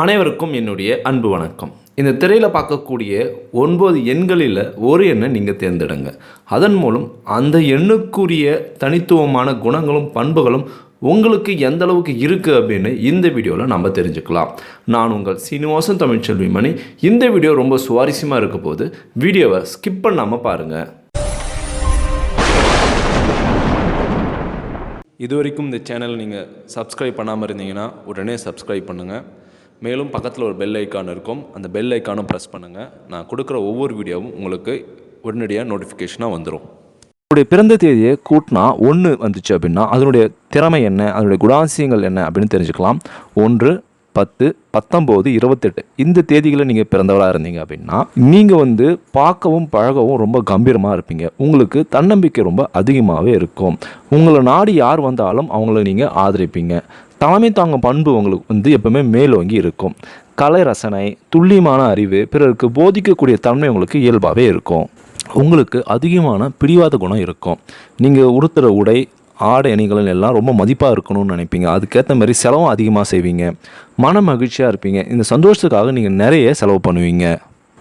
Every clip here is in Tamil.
அனைவருக்கும் என்னுடைய அன்பு வணக்கம். இந்த திரையில் பார்க்கக்கூடிய ஒன்பது எண்களில் ஒரு எண்ணை நீங்கள் தேர்ந்தெடுங்க. அதன் மூலம் அந்த எண்ணுக்குரிய தனித்துவமான குணங்களும் பண்புகளும் உங்களுக்கு எந்த அளவுக்கு இருக்குது அப்படின்னு இந்த வீடியோவில் நம்ம தெரிஞ்சுக்கலாம். நான் உங்கள் சீனிவாசன் தமிழ்ச்செல்வி மணி இந்த வீடியோ ரொம்ப சுவாரஸ்யமாக இருக்க போது வீடியோவை ஸ்கிப் பண்ணாமல் பாருங்கள் இது வரைக்கும் இந்த சேனலை நீங்கள் சப்ஸ்கிரைப் பண்ணாமல் இருந்தீங்கன்னா உடனே சப்ஸ்கிரைப் பண்ணுங்கள் மேலும் பக்கத்தில் ஒரு பெல் ஐக்கான் இருக்கும். அந்த பெல் ஐக்கானும் ப்ரெஸ் பண்ணுங்கள் நான் கொடுக்குற ஒவ்வொரு வீடியோவும் உங்களுக்கு உடனடியாக நோட்டிஃபிகேஷனாக வந்துடும் உங்களுடைய பிறந்த தேதியை கூட்டினா ஒன்று வந்துச்சு அப்படின்னா அதனுடைய திறமை என்ன அதனுடைய குணாசியங்கள் என்ன அப்படின்னு தெரிஞ்சுக்கலாம். ஒன்று பத்து பத்தொம்போது இருபத்தெட்டு. இந்த தேதிகளில் நீங்கள் பிறந்தவராக இருந்தீங்க அப்படின்னா நீங்கள் வந்து பார்க்கவும் பழகவும் ரொம்ப கம்பீரமாக இருப்பீங்க. உங்களுக்கு தன்னம்பிக்கை ரொம்ப அதிகமாகவே இருக்கும். உங்களை நாடி யார் வந்தாலும் அவங்கள நீங்கள் ஆதரிப்பீங்க. தலைமை தாங்கும் பண்பு உங்களுக்கு வந்து எப்பவுமே மேலோங்கி இருக்கும். கலை ரசனை துல்லியமான அறிவு பிறருக்கு போதிக்கக்கூடிய தன்மை உங்களுக்கு இயல்பாகவே இருக்கும். உங்களுக்கு அதிகமான பிடிவாத குணம் இருக்கும். நீங்கள் உடுத்துகிற உடை ஆடை அணிகள் எல்லாம் ரொம்ப மதிப்பாக இருக்கணும்னு நினைப்பீங்க. அதுக்கேற்ற மாதிரி செலவும் அதிகமாக செய்வீங்க. மன மகிழ்ச்சியாக இருப்பீங்க. இந்த சந்தோஷத்துக்காக நீங்கள் நிறைய செலவு பண்ணுவீங்க.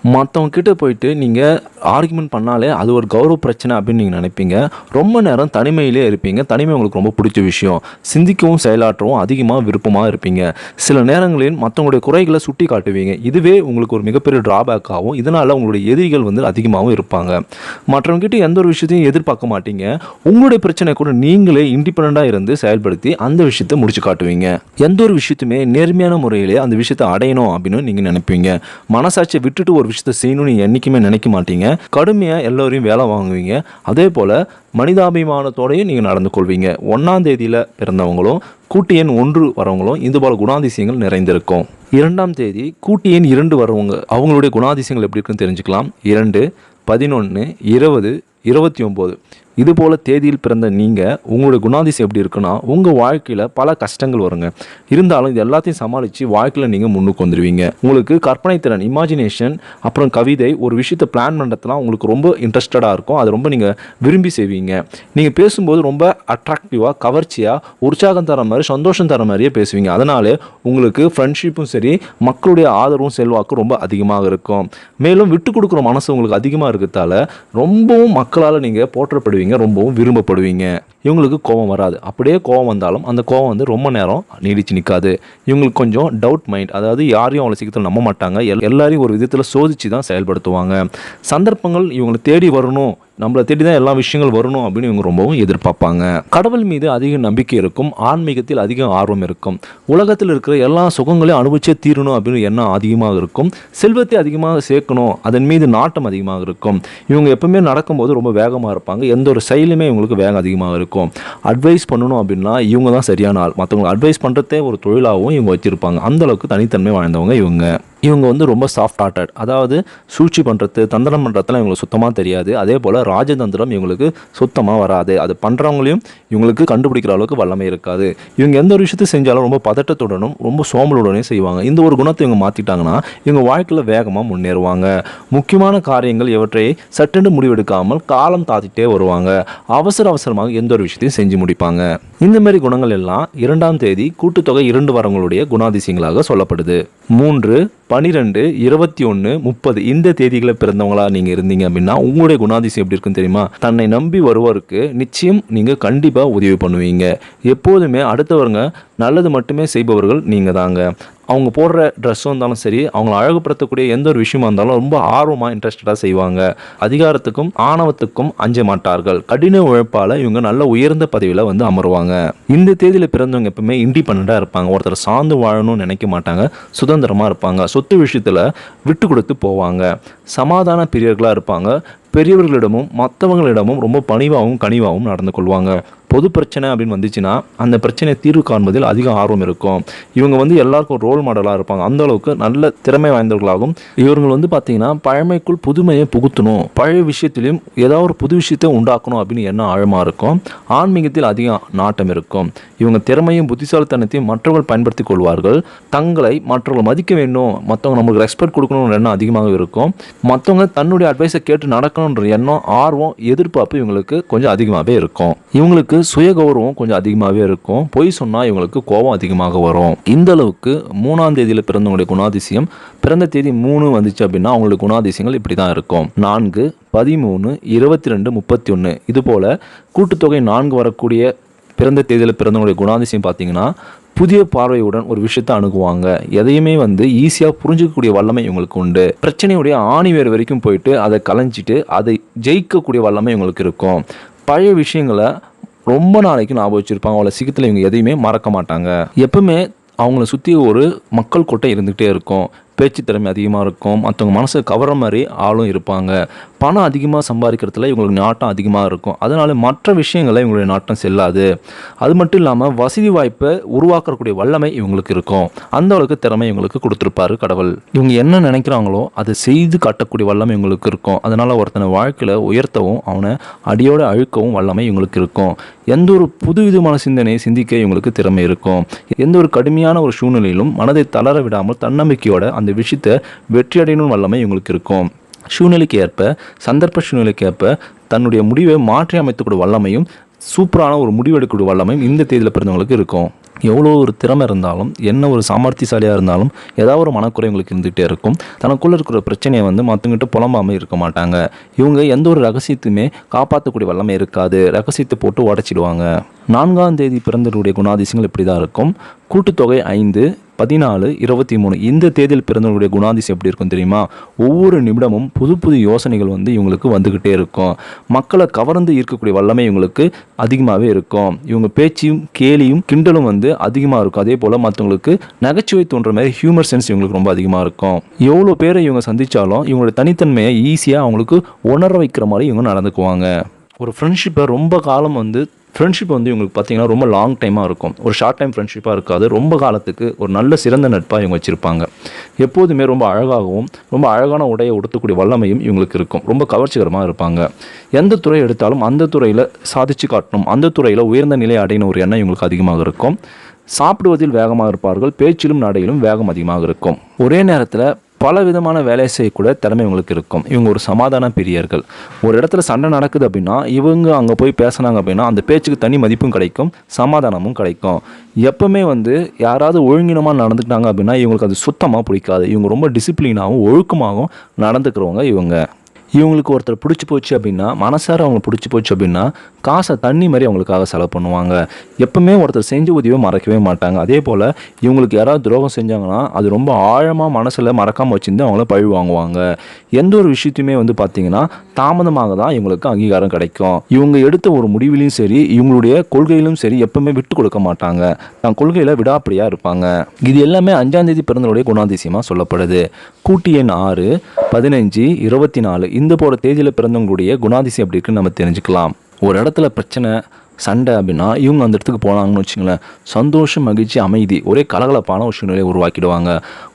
மற்றவங்கக்கிட்ட போயிட்டு நீங்கள் ஆர்குமெண்ட் பண்ணாலே அது ஒரு கௌரவ பிரச்சனை அப்படின்னு நீங்கள் நினைப்பீங்க. ரொம்ப நேரம் தனிமையிலே இருப்பீங்க. தனிமை உங்களுக்கு ரொம்ப பிடிச்ச விஷயம். சிந்திக்கவும் செயலாற்றவும் அதிகமாக விருப்பமாக இருப்பீங்க. சில நேரங்களில் மற்றவங்களுடைய குறைகளை சுட்டி காட்டுவீங்க. இதுவே உங்களுக்கு ஒரு மிகப்பெரிய டிராபேக் ஆகும். இதனால் உங்களுடைய எதிரிகள் வந்து அதிகமாகவும் இருப்பாங்க. மற்றவங்ககிட்ட எந்த ஒரு விஷயத்தையும் எதிர்பார்க்க மாட்டீங்க. உங்களுடைய பிரச்சனை கூட நீங்களே இண்டிபெண்ட்டாக இருந்து செயல்படுத்தி அந்த விஷயத்தை முடிச்சு காட்டுவீங்க. எந்த ஒரு விஷயத்துமே நேர்மையான முறையிலே அந்த விஷயத்தை அடையணும் அப்படின்னு நீங்கள் நினைப்பீங்க. மனசாட்சியை விட்டுட்டு ஒரு விஷயத்தை செய்யணும்னு என்றைக்குமே நினைக்க மாட்டீங்க. கடுமையாக எல்லோரையும் வேலை வாங்குவீங்க. அதே போல் மனிதாபிமானத்தோடையும் நீங்கள் நடந்து கொள்வீங்க. ஒன்றாம் தேதியில் பிறந்தவங்களும் கூட்டு எண் ஒன்று வரவங்களும் இது போல குணாதிசயங்கள் நிறைந்திருக்கும். இரண்டாம் தேதி கூட்டு எண் இரண்டு வரவங்க அவங்களுடைய குணாதிசயங்கள் எப்படி இருக்குன்னு தெரிஞ்சுக்கலாம். இரண்டு பதினொன்று இருபது இருபத்தி ஒம்பது இது போல் தேதியில் பிறந்த நீங்கள் உங்களுடைய குணாதிசயம் எப்படி இருக்குன்னா உங்கள் வாழ்க்கையில் பல கஷ்டங்கள் வருங்க. இருந்தாலும் இது எல்லாத்தையும் சமாளித்து வாழ்க்கையில் நீங்கள் முன்னுக்கு வந்துடுவீங்க உங்களுக்கு கற்பனை திறன் இமேஜினேஷன் அப்புறம் கவிதை ஒரு விஷயத்தை பிளான் பண்ணுறதுலாம் உங்களுக்கு ரொம்ப இன்ட்ரெஸ்டடாக இருக்கும். அது ரொம்ப நீங்கள் விரும்பி செய்வீங்க. நீங்கள் பேசும்போது ரொம்ப அட்ராக்டிவாக கவர்ச்சியாக உற்சாகம் தர மாதிரி சந்தோஷம் தர மாதிரியே பேசுவீங்க. அதனாலே உங்களுக்கு ஃப்ரெண்ட்ஷிப்பும் சரி மக்களுடைய ஆதரவும் செல்வாக்கும் ரொம்ப அதிகமாக இருக்கும். மேலும் விட்டு கொடுக்குற மனசு உங்களுக்கு அதிகமாக இருக்கிறதால ரொம்பவும் மக்களால் நீங்கள் போற்றப்படுவீங்க. ரொம்பவும் விரும்பப்படுவீங்க. இவங்களுக்கு கோபம் வராது. அப்படியே கோபம் வந்தாலும் அந்த கோபம் வந்து ரொம்ப நேரம் நீடிச்சு நிற்காது இவங்களுக்கு கொஞ்சம் டவுட் மைண்ட் அதாவது யாரையும் அவ்வளோ சீக்கிரத்தில் நம்ப மாட்டாங்க. எல் எல்லாரையும் ஒரு விதத்தில் சோதிச்சு தான் செயல்படுத்துவாங்க. சந்தர்ப்பங்கள் இவங்களை தேடி வரணும். நம்மளை தேடி தான் எல்லா விஷயங்கள் வரணும் அப்படின்னு இவங்க ரொம்பவும் எதிர்பார்ப்பாங்க. கடவுள் மீது அதிக நம்பிக்கை இருக்கும் ஆன்மீகத்தில் அதிக ஆர்வம் இருக்கும். உலகத்தில் இருக்கிற எல்லா சுகங்களையும் அனுபவிச்சே தீரணும் அப்படின்னு எண்ணம் அதிகமாக இருக்கும். செல்வத்தை அதிகமாக சேர்க்கணும் அதன் மீது நாட்டம் அதிகமாக இருக்கும். இவங்க எப்பவுமே நடக்கும்போது ரொம்ப வேகமாக இருப்பாங்க. எந்த ஒரு செயலுமே இவங்களுக்கு வேகம் அதிகமாக இருக்கும். அட்வைஸ் பண்ணணும் அப்படின்னா இவங்க தான் சரியான ஆள். மற்றவங்களுக்கு அட்வைஸ் பண்ணுறதே ஒரு தொழிலாகவும் இவங்க வச்சுருப்பாங்க. அந்தளவுக்கு தனித்தன்மை வாழ்ந்தவங்க இவங்க. இவங்க வந்து ரொம்ப சாஃப்ட் ஹார்ட்டட் அதாவது சூழ்ச்சி பண்ணுறது தந்திரம் பண்ணுறதுலாம் இவங்களுக்கு சுத்தமாக தெரியாது. அதே போல் ராஜதந்திரம் இவங்களுக்கு சுத்தமாக வராது. அது பண்ணுறவங்களையும் இவங்களுக்கு கண்டுபிடிக்கிற அளவுக்கு வல்லமை இருக்காது. இவங்க எந்த ஒரு விஷயத்தை செஞ்சாலும் ரொம்ப பதட்டத்துடனும் ரொம்ப சோம்பலுடனே செய்வாங்க. இந்த ஒரு குணத்தை இவங்க மாற்றிட்டாங்கன்னா இவங்க வாழ்க்கையில் வேகமாக முன்னேறுவாங்க. முக்கியமான காரியங்கள் இவற்றை சட்டென்று முடிவெடுக்காமல் காலம் தாத்திட்டே வருவாங்க. அவசர அவசரமாக எந்த ஒரு விஷயத்தையும் செஞ்சு முடிப்பாங்க. இந்த மாதிரி குணங்கள் எல்லாம் இரண்டாம் தேதி கூட்டுத்தொகை இரண்டு வரங்களுடைய குணாதிசயங்களாக சொல்லப்படுது. மூன்று பனிரெண்டு இருபத்தி ஒன்று முப்பது இந்த தேதிகளை பிறந்தவங்களா நீங்கள் இருந்தீங்க அப்படின்னா உங்களுடைய குணாதிசயம் எப்படி இருக்குன்னு தெரியுமா? தன்னை நம்பி வருவோருக்கு நிச்சயம் நீங்கள் கண்டிப்பாக உதவி பண்ணுவீங்க. எப்போதுமே அடுத்தவங்க நல்லது மட்டுமே செய்பவர்கள் நீங்கள் தாங்க அவங்க போடுற ட்ரெஸ்ஸும் இருந்தாலும் சரி அவங்கள அழகுபடுத்தக்கூடிய எந்த ஒரு விஷயமா இருந்தாலும் ரொம்ப ஆர்வமாக இன்ட்ரெஸ்டடாக செய்வாங்க. அதிகாரத்துக்கும் ஆணவத்துக்கும் அஞ்ச மாட்டார்கள். கடின உழைப்பால் இவங்க நல்ல உயர்ந்த பதவியில் வந்து அமருவாங்க. இந்த தேதியில் பிறந்தவங்க எப்பவுமே இண்டிபெண்ட்டாக இருப்பாங்க. ஒருத்தர் சார்ந்து வாழணும்னு நினைக்க மாட்டாங்க. சுதந்திரமாக இருப்பாங்க. சொத்து விஷயத்தில் விட்டு கொடுத்து போவாங்க. சமாதான பிரியர்களாக இருப்பாங்க. பெரியவர்களிடமும் மற்றவங்களிடமும் ரொம்ப பணிவாகவும் கனிவாகவும் நடந்து கொள்வாங்க. பொது பிரச்சனை அப்படின்னு வந்துச்சுன்னா அந்த பிரச்சனையை தீர்வு காண்பதில் அதிக ஆர்வம் இருக்கும். இவங்க வந்து எல்லாருக்கும் ரோல் மாடலாக இருப்பாங்க. அந்த அளவுக்கு நல்ல திறமை வாய்ந்தவர்களாகும் இவர்கள் வந்து பார்த்தீங்கன்னா பழமைக்குள் புதுமையை புகுத்தணும். பழைய விஷயத்திலையும் ஏதாவது ஒரு புது விஷயத்தை உண்டாக்கணும் அப்படின்னு எண்ணம் ஆழமாக இருக்கும். ஆன்மீகத்தில் அதிக நாட்டம் இருக்கும். இவங்க திறமையும் புத்திசாலித்தனத்தையும் மற்றவர்கள் பயன்படுத்தி கொள்வார்கள். தங்களை மற்றவர்கள் மதிக்க வேண்டும். மற்றவங்க நம்மளுக்கு ரெஸ்பெக்ட் கொடுக்கணுன்ற எண்ணம் அதிகமாக இருக்கும். மற்றவங்க தன்னுடைய அட்வைஸை கேட்டு நடக்கணுன்ற எண்ணம் ஆர்வம் எதிர்பார்ப்பு இவங்களுக்கு கொஞ்சம் அதிகமாகவே இருக்கும். இவங்களுக்கு இவங்களுக்கு சுய கௌரவம் கொஞ்சம் அதிகமாகவே இருக்கும். பொய் சொன்னால் இவங்களுக்கு கோபம் அதிகமாக வரும். இந்த அளவுக்கு மூணாம் தேதியில் பிறந்தவங்களுடைய குணாதிசயம் பிறந்த தேதி மூணு வந்துச்சு அப்படின்னா அவங்களுடைய குணாதிசயங்கள் இப்படி தான் இருக்கும். நான்கு பதிமூணு இருபத்தி ரெண்டு முப்பத்தி ஒன்று இதுபோல் கூட்டுத்தொகை நான்கு வரக்கூடிய பிறந்த தேதியில் பிறந்தவங்களுடைய குணாதிசயம் பார்த்தீங்கன்னா புதிய பார்வையுடன் ஒரு விஷயத்தை அணுகுவாங்க. எதையுமே வந்து ஈஸியாக புரிஞ்சிக்கக்கூடிய வல்லமை இவங்களுக்கு உண்டு. பிரச்சனையுடைய ஆணி வேறு வரைக்கும் போயிட்டு அதை கலைஞ்சிட்டு அதை ஜெயிக்கக்கூடிய வல்லமை இவங்களுக்கு இருக்கும். பழைய விஷயங்களை ரொம்ப நாளைக்கு ஞாபகம் வச்சுருப்பாங்க. அவ்வளோ சீக்கிரத்தில் இவங்க எதையுமே மறக்க மாட்டாங்க. எப்பவுமே அவங்கள சுற்றி ஒரு மக்கள் கூட்டம் இருந்துகிட்டே இருக்கும். பேச்சு திறமை அதிகமாக இருக்கும். மற்றவங்க மனசை கவர மாதிரி ஆளும் இருப்பாங்க. பணம் அதிகமாக சம்பாதிக்கிறதுல இவங்களுக்கு நாட்டம் அதிகமாக இருக்கும். அதனால் மற்ற விஷயங்களில் இவங்களுடைய நாட்டம் செல்லாது. அது மட்டும் இல்லாமல் வசதி வாய்ப்பை உருவாக்கக்கூடிய வல்லமை இவங்களுக்கு இருக்கும். அந்த அளவுக்கு திறமை இவங்களுக்கு கொடுத்துருப்பாரு கடவுள். இவங்க என்ன நினைக்கிறாங்களோ அதை செய்து காட்டக்கூடிய வல்லமை இவங்களுக்கு இருக்கும். அதனால் ஒருத்தனை வாழ்க்கையில் உயர்த்தவும் அவனை அடியோடு அழுக்கவும் வல்லமை இவங்களுக்கு இருக்கும். எந்த ஒரு புது விதமான சிந்தனையை சிந்திக்க இவங்களுக்கு திறமை இருக்கும். எந்த ஒரு கடுமையான ஒரு சூழ்நிலையிலும் மனதை தளர விடாமல் தன்னம்பிக்கையோட அந்த விஷயத்தை வெற்றி அடையணும் வல்லமை இவங்களுக்கு இருக்கும். சூழ்நிலைக்கு ஏற்ப சந்தர்ப்ப சூழ்நிலைக்கு ஏற்ப தன்னுடைய முடிவை மாற்றி அமைத்துக்கூடிய வல்லமையும் சூப்பரான ஒரு முடிவெடுக்கக்கூடிய வல்லமையும் இந்த தேதியில் பிறந்தவங்களுக்கு இருக்கும். எவ்வளோ ஒரு திறமை இருந்தாலும் என்ன ஒரு சாமர்த்தியசாலியாக இருந்தாலும் ஏதாவது ஒரு மனக்குறை உங்களுக்கு இருந்துகிட்டே இருக்கும். தனக்குள்ளே இருக்கிற பிரச்சனையை வந்து மற்றவங்கிட்ட புலம்பாமல் இருக்க மாட்டாங்க. இவங்க எந்த ஒரு ரகசியத்தையுமே காப்பாற்றக்கூடிய வல்லமை இருக்காது. ரகசியத்தை போட்டு உடச்சிடுவாங்க. நான்காம் தேதி பிறந்தவருடைய குணாதிசயங்கள் இப்படி தான் இருக்கும். கூட்டுத்தொகை ஐந்து பதினாலு இருபத்தி மூணு இந்த தேதியில் பிறந்தவர்களுடைய குணாதிசயம் எப்படி இருக்கும் தெரியுமா? ஒவ்வொரு நிமிடமும் புது புது யோசனைகள் வந்து இவங்களுக்கு வந்துக்கிட்டே இருக்கும். மக்களை கவர்ந்து இருக்கக்கூடிய வல்லமை இவங்களுக்கு அதிகமாகவே இருக்கும். இவங்க பேச்சியும் கேலியும் கிண்டலும் வந்து அதிகமாக இருக்கும். அதே போல் மற்றவங்களுக்கு நகைச்சுவை தோன்ற மாதிரி ஹியூமர் சென்ஸ் இவங்களுக்கு ரொம்ப அதிகமாக இருக்கும். எவ்வளோ பேரை இவங்க சந்தித்தாலும் இவங்களோட தனித்தன்மையை ஈஸியாக அவங்களுக்கு உணர வைக்கிற மாதிரி இவங்க நடந்துக்குவாங்க. ஒரு ஃப்ரெண்ட்ஷிப்பை ரொம்ப காலம் வந்து ஃப்ரெண்ட்ஷிப் வந்து இவங்களுக்கு பார்த்தீங்கன்னா ரொம்ப லாங் டைமாக இருக்கும். ஒரு ஷார்ட் டைம் ஃப்ரெண்ட்ஷிப்பாக இருக்காது. ரொம்ப காலத்துக்கு ஒரு நல்ல சிறந்த நட்பாக இவங்க வச்சுருப்பாங்க. எப்போதுமே ரொம்ப அழகாகவும் ரொம்ப அழகான உடையை உடுத்தக்கூடிய வல்லமையும் இவங்களுக்கு இருக்கும். ரொம்ப கவர்ச்சிகரமாக இருப்பாங்க. எந்த துறை எடுத்தாலும் அந்த துறையில் சாதிச்சு காட்டணும். அந்த துறையில் உயர்ந்த நிலை அடையின ஒரு எண்ணம் இவங்களுக்கு அதிகமாக இருக்கும். சாப்பிடுவதில் வேகமாக இருப்பார்கள். பேச்சிலும் நடையிலும் வேகம் அதிகமாக இருக்கும். ஒரே நேரத்தில் பல விதமான வேலையை செய்யக்கூட திறமை இவங்களுக்கு இருக்கும். இவங்க ஒரு சமாதான பிரியர்கள். ஒரு இடத்துல சண்டை நடக்குது அப்படின்னா இவங்க அங்கே போய் பேசுனாங்க அப்படின்னா அந்த பேச்சுக்கு தனி மதிப்பும் கிடைக்கும் சமாதானமும் கிடைக்கும். எப்பவுமே வந்து யாராவது ஒழுங்கினமாக நடந்துக்கிட்டாங்க அப்படின்னா இவங்களுக்கு அது சுத்தமாக பிடிக்காது. இவங்க ரொம்ப டிசிப்ளினாகவும் ஒழுக்கமாகவும் நடந்துக்கிறவங்க இவங்க. இவங்களுக்கு ஒருத்தர் பிடிச்சி போச்சு அப்படின்னா மனசார அவங்க பிடிச்சி போச்சு அப்படின்னா காசை தண்ணி மாதிரி அவங்களுக்காக செலவு பண்ணுவாங்க. எப்பவுமே ஒருத்தர் செஞ்ச உதவியை மறக்கவே மாட்டாங்க. அதே போல் இவங்களுக்கு யாராவது துரோகம் செஞ்சாங்கன்னா அது ரொம்ப ஆழமாக மனசில் மறக்காமல் வச்சிருந்து அவங்கள பழி வாங்குவாங்க. எந்த ஒரு விஷயத்தையுமே வந்து பார்த்தீங்கன்னா தாமதமாக தான் இவங்களுக்கு அங்கீகாரம் கிடைக்கும். இவங்க எடுத்த ஒரு முடிவிலையும் சரி இவங்களுடைய கொள்கையிலும் சரி எப்பவுமே விட்டு கொடுக்க மாட்டாங்க. தான் கொள்கையில் விடாப்படியாக இருப்பாங்க. இது எல்லாமே அஞ்சாம் தேதி பிறந்தவருடைய குணாதிசயமாக சொல்லப்படுது. கூட்டி எண் ஆறு பதினஞ்சு இருபத்தி நாலு இந்த போகிற தேதியில் பிறந்தவங்களுடைய குணாதிசயம் எப்படி இருக்குன்னு நம்ம தெரிஞ்சுக்கலாம். ஒரு இடத்துல பிரச்சனை சண்டை அப்படின்னா இவங்க அந்த இடத்துக்கு போனாங்கன்னு வச்சுங்களேன் சந்தோஷம் மகிழ்ச்சி அமைதி ஒரே கலகலப்பான ஒரு சூழ்நிலையை உருவாக்கிடுவாங்க.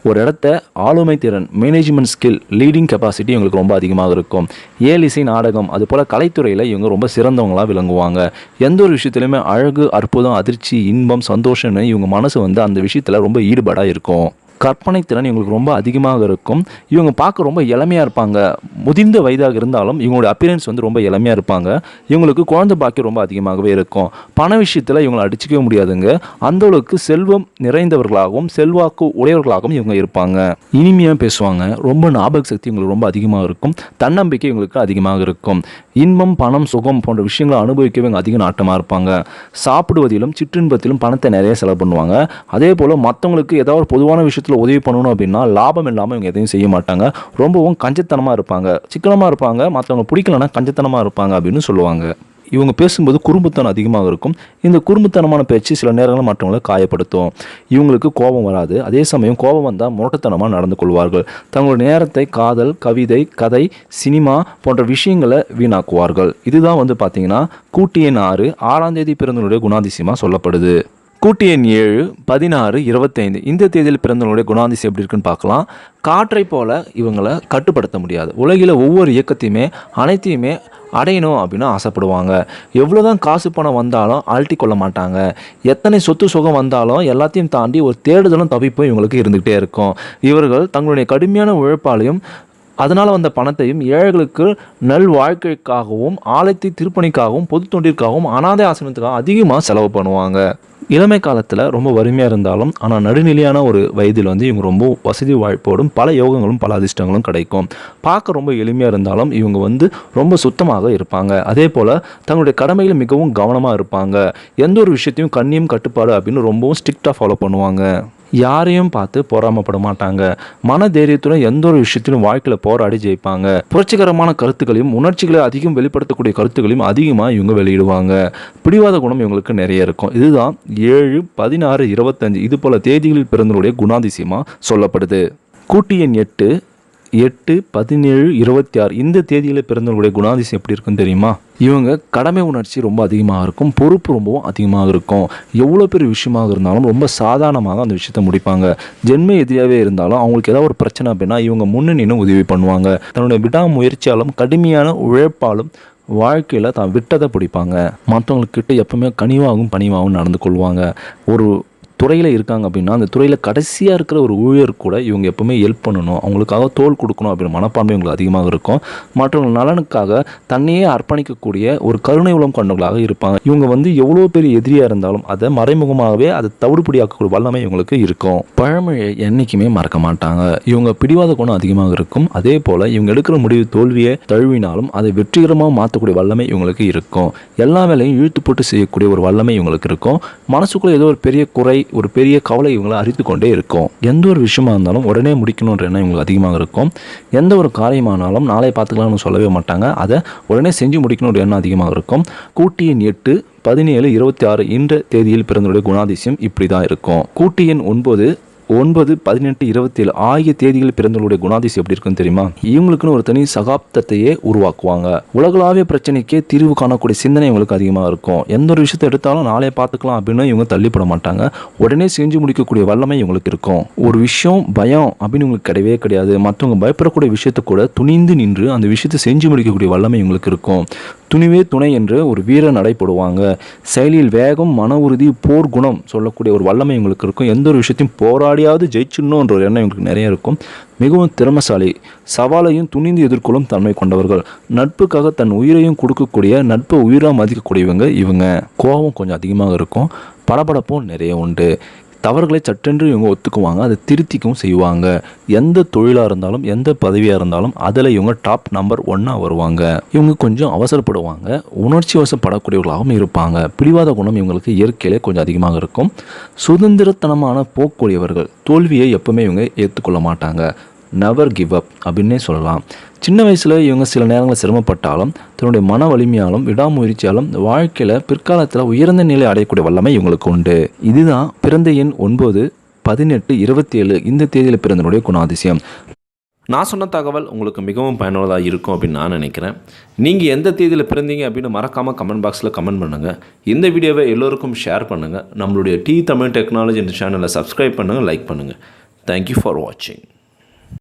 ஒரு இடத்த ஆளுமை திறன் மேனேஜ்மெண்ட் ஸ்கில் லீடிங் கெப்பாசிட்டி இவங்களுக்கு ரொம்ப அதிகமாக இருக்கும். ஏல் இசை நாடகம் அது போல் கலைத்துறையில் இவங்க ரொம்ப சிறந்தவங்களாக விளங்குவாங்க. எந்த ஒரு விஷயத்துலையுமே அழகு அற்புதம் அதிர்ச்சி இன்பம் சந்தோஷம்னு இவங்க மனசு வந்து அந்த விஷயத்தில் ரொம்ப ஈடுபாடாக இருக்கும். கற்பனை திறன் இவங்களுக்கு ரொம்ப அதிகமாக இருக்கும். இவங்க பார்க்க ரொம்ப இளமையாக இருப்பாங்க. முதிர்ந்த வயதாக இருந்தாலும் இவங்களோட அப்பியரன்ஸ் வந்து ரொம்ப இளமையாக இருப்பாங்க. இவங்களுக்கு குழந்தை பாக்கியம் ரொம்ப அதிகமாகவே இருக்கும். பண விஷயத்தில் இவங்களை அடிச்சுக்கவே முடியாதுங்க. அந்த அளவுக்கு செல்வம் நிறைந்தவர்களாகவும் செல்வாக்கு உடையவர்களாகவும் இவங்க இருப்பாங்க. இனிமையாக பேசுவாங்க. ரொம்ப ஞாபக சக்தி இவங்களுக்கு ரொம்ப அதிகமாக இருக்கும். தன்னம்பிக்கை இவங்களுக்கு அதிகமாக இருக்கும். இன்பம் பணம் சுகம் போன்ற விஷயங்களை அனுபவிக்கவே இவங்க அதிக நாட்டமாக இருப்பாங்க. சாப்பிடுவதிலும் சிற்றின்பத்திலும் பணத்தை நிறைய செலவு பண்ணுவாங்க. அதே போல் மற்றவங்களுக்கு ஏதாவது ஒரு பொதுவான விஷயத்தில் உதவி பண்ணணும் அப்படின்னா லாபம் இல்லாமல் இவங்க எதையும் செய்ய மாட்டாங்க. ரொம்பவும் கஞ்சத்தனமாக இருப்பாங்க. சிக்கனமாக இருப்பாங்க. மற்றவங்க பிடிக்கலன்னா கஞ்சத்தனமாக இருப்பாங்க அப்படின்னு சொல்லுவாங்க. இவங்க பேசும்போது குறும்புத்தனம் அதிகமாக இருக்கும். இந்த குறும்புத்தனமான பேச்சு சில நேரங்களில் மற்றவங்களை காயப்படுத்தும். இவங்களுக்கு கோபம் வராது. அதே சமயம் கோபம் வந்தால் முரட்டத்தனமாக நடந்து கொள்வார்கள். தங்களுடைய நேரத்தை காதல் கவிதை கதை சினிமா போன்ற விஷயங்களை வீணாக்குவார்கள். இதுதான் வந்து பார்த்தீங்கன்னா கூட்டியன் ஆறு ஆறாம் தேதி பிறந்தவருடைய குணாதிசயமாக சொல்லப்படுது. கூட்டு எண் ஏழு பதினாறு இருபத்தைந்து. இந்த தேதியில் பிறந்தவங்களுடைய குணாதிசை எப்படி இருக்குன்னு பார்க்கலாம். காற்றை போல இவங்களை கட்டுப்படுத்த முடியாது. உலகில் ஒவ்வொரு இயக்கத்தையுமே அனைத்தையுமே அடையணும் அப்படின்னு ஆசைப்படுவாங்க. எவ்வளோதான் காசு பணம் வந்தாலும் அழட்டி கொள்ள மாட்டாங்க. எத்தனை சொத்து சுகம் வந்தாலும் எல்லாத்தையும் தாண்டி ஒரு தேடுதலும் தவிப்பும் இவங்களுக்கு இருந்துகிட்டே இருக்கும். இவர்கள் தங்களுடைய கடுமையான உழைப்பாலையும் அதனால் வந்த பணத்தையும் ஏழைகளுக்கு நல் வாழ்க்கைக்காகவும் ஆலயத்தை திருப்பணிக்காகவும் பொது தொண்டிற்காகவும் அனாதை ஆசிரமத்துக்காக அதிகமாக செலவு பண்ணுவாங்க. இளமை காலத்தில் ரொம்ப வறுமையாக இருந்தாலும் ஆனால் நடுநிலையான ஒரு வயதில் வந்து இவங்க ரொம்ப வசதி வாய்ப்போடும் பல யோகங்களும் பல அதிர்ஷ்டங்களும் கிடைக்கும். பார்க்க ரொம்ப எளிமையாக இருந்தாலும் இவங்க வந்து ரொம்ப சுத்தமாக இருப்பாங்க. அதே போல் தங்களுடைய கடமையில் மிகவும் கவனமாக இருப்பாங்க. எந்த ஒரு விஷயத்தையும் கண்ணியம் கட்டுப்பாடு அப்படின்னு ரொம்பவும் ஸ்ட்ரிக்டாக ஃபாலோ பண்ணுவாங்க. யாரையும் பார்த்து பொறாமப்பட மாட்டாங்க மன தைரியத்துடன் எந்த ஒரு விஷயத்திலும் வாழ்க்கையில் போராடி ஜெயிப்பாங்க. புரட்சிகரமான கருத்துக்களையும் உணர்ச்சிகளை அதிகம் வெளிப்படுத்தக்கூடிய கருத்துக்களையும் அதிகமாக இவங்க வெளியிடுவாங்க. பிடிவாத குணம் இவங்களுக்கு நிறைய இருக்கும். இதுதான் ஏழு பதினாறு இருபத்தஞ்சு இது போல தேதிகளில் பிறந்தவருடைய குணாதிசயமாக சொல்லப்படுது. கூட்டியன் எண் எட்டு எட்டு பதினேழு இருபத்தி ஆறு இந்த தேதியில் பிறந்தவர்களுடைய குணாதிசயம் எப்படி இருக்குன்னு தெரியுமா? இவங்க கடமை உணர்ச்சி ரொம்ப அதிகமாக இருக்கும் பொறுப்பு ரொம்பவும் அதிகமாக இருக்கும். எவ்வளோ பெரிய விஷயமாக இருந்தாலும் ரொம்ப சாதாரணமாக அந்த விஷயத்தை முடிப்பாங்க. ஜென்ம எதிரியாகவே இருந்தாலும் அவங்களுக்கு ஏதாவது ஒரு பிரச்சனை அப்படின்னா இவங்க முன்னணின்னு நின்று உதவி பண்ணுவாங்க. தன்னுடைய விடாமுயற்சியாலும் கடுமையான உழைப்பாலும் வாழ்க்கையில் தான் விட்டதை பிடிப்பாங்க. மற்றவங்கக்கிட்ட எப்பவுமே கனிவாகவும் பணிவாகவும் நடந்து கொள்வாங்க. ஒரு துறையில் இருக்காங்க அப்படின்னா அந்த துறையில் கடைசியாக இருக்கிற ஒரு ஊழியர் கூட இவங்க எப்பவுமே ஹெல்ப் பண்ணணும். அவங்களுக்காக தோல் கொடுக்கணும் அப்படின்னு மனப்பான்மை இவங்களுக்கு அதிகமாக இருக்கும். மற்றவங்க நலனுக்காக தன்னையே அர்ப்பணிக்கக்கூடிய ஒரு கருணை உளம் கொண்டவர்களாக இருப்பாங்க. இவங்க வந்து எவ்வளோ பெரிய எதிரியாக இருந்தாலும் அதை மறைமுகமாகவே அதை தவிடுபடியாக்கக்கூடிய வல்லமை இவங்களுக்கு இருக்கும். பழமொழியை என்றைக்குமே மறக்க மாட்டாங்க. இவங்க பிடிவாத குணம் அதிகமாக இருக்கும். அதே போல் இவங்க எடுக்கிற முடிவு தோல்வியை தழுவினாலும் அதை வெற்றிகரமாக மாற்றக்கூடிய வல்லமை இவங்களுக்கு இருக்கும். எல்லா வேலையும் இழுத்து போட்டு செய்யக்கூடிய ஒரு வல்லமை இவங்களுக்கு இருக்கும். மனசுக்குள்ள ஏதோ ஒரு பெரிய குறை ஒரு பெரிய கவலை இவங்களை அரித்து கொண்டே இருக்கும். எந்த ஒரு விஷயமா இருந்தாலும் உடனே முடிக்கணுன்ற எண்ணம் இவங்களுக்கு அதிகமாக இருக்கும். எந்த ஒரு காரியமானாலும் நாளை பார்த்துக்கலாம்னு சொல்லவே மாட்டாங்க. அதை உடனே செஞ்சு முடிக்கணுன்ற எண்ணம் அதிகமாக இருக்கும். கூட்டியின் எட்டு பதினேழு இருபத்தி ஆறு இந்த தேதியில் பிறந்தவருடைய குணாதிசயம் இப்படி தான் இருக்கும். கூட்டியின் ஒன்பது ஒன்பது பதினெட்டு இருபத்தேழு ஆகிய தேதியில் பிறந்தவர்களுடைய குணாதிசயம் எப்படி இருக்குன்னு தெரியுமா? இவங்களுக்குன்னு ஒரு தனி சகாப்தத்தையே உருவாக்குவாங்க. உலகளாவிய பிரச்சனைக்கே தீர்வு காணக்கூடிய சிந்தனை இவங்களுக்கு அதிகமாக இருக்கும். எந்த ஒரு விஷயத்தை எடுத்தாலும் நாளே பார்த்துக்கலாம் அப்படின்னு இவங்க தள்ளிப்பட மாட்டாங்க. உடனே செஞ்சு முடிக்கக்கூடிய வல்லமை இவங்களுக்கு இருக்கும். ஒரு விஷயம் பயம் அப்படின்னு உங்களுக்கு கிடையவே கிடையாது. மற்றவங்க பயப்படக்கூடிய விஷயத்தை கூட துணிந்து நின்று அந்த விஷயத்தை செஞ்சு முடிக்கக்கூடிய வல்லமை இவங்களுக்கு இருக்கும். துணிவே துணை என்று ஒரு வீர நடைபெடுவாங்க செயலில் வேகம் மன உறுதி போர் குணம் சொல்லக்கூடிய ஒரு வல்லமை உங்களுக்கு இருக்கும். எந்த ஒரு விஷயத்தையும் போராடியாவது ஜெயிச்சிடணுன்ற ஒரு எண்ணம் எங்களுக்கு நிறைய இருக்கும். மிகவும் திறமசாலி சவாலையும் துணிந்து எதிர்கொள்ளும் தன்மை கொண்டவர்கள். நட்புக்காக தன் உயிரையும் கொடுக்கக்கூடிய நட்பு உயிராக மதிக்கக்கூடியவங்க இவங்க. கோபம் கொஞ்சம் அதிகமாக இருக்கும். படபடப்பும் நிறைய உண்டு. தவறுகளை சட்டென்று இவங்க ஒத்துக்குவாங்க அதை திருத்திக்கவும் செய்வாங்க. எந்த தொழிலாக இருந்தாலும் எந்த பதவியாக இருந்தாலும் அதில் இவங்க டாப் நம்பர் ஒன்னாக வருவாங்க. இவங்க கொஞ்சம் அவசரப்படுவாங்க உணர்ச்சி வசப்படக்கூடியவர்களாகவும் இருப்பாங்க. பிடிவாத குணம் இவங்களுக்கு இயற்கையிலே கொஞ்சம் அதிகமாக இருக்கும். சுதந்திரத்தனமான போக்கூடியவர்கள் தோல்வியை எப்பவுமே இவங்க ஏற்றுக்கொள்ள மாட்டாங்க. நெவர் கிவ் அப் அப்படின்னே சொல்லலாம். சின்ன வயசில் இவங்க சில நேரங்களில் சிரமப்பட்டாலும் தன்னுடைய மன வலிமையாலும் விடாமுயற்சியாலும் வாழ்க்கையில் பிற்காலத்தில் உயர்ந்த நிலை அடையக்கூடிய வல்லமை இவங்களுக்கு உண்டு. இதுதான் பிறந்த எண் ஒன்பது பதினெட்டு இருபத்தி ஏழு இந்த தேதியில் பிறந்தனுடைய குணாதிசயம். நான் சொன்ன தகவல் உங்களுக்கு மிகவும் பயனுள்ளதாக இருக்கும் அப்படின்னு நான் நினைக்கிறேன். நீங்கள் எந்த தேதியில் பிறந்தீங்க அப்படின்னு மறக்காமல் கமெண்ட் பாக்ஸில் கமெண்ட் பண்ணுங்கள் இந்த வீடியோவை எல்லோருக்கும் ஷேர் பண்ணுங்கள் நம்மளுடைய டி தமிழ் டெக்னாலஜி இந்த சேனலை சப்ஸ்கிரைப் பண்ணுங்கள் லைக் பண்ணுங்கள் தேங்க்யூ ஃபார் வாட்சிங்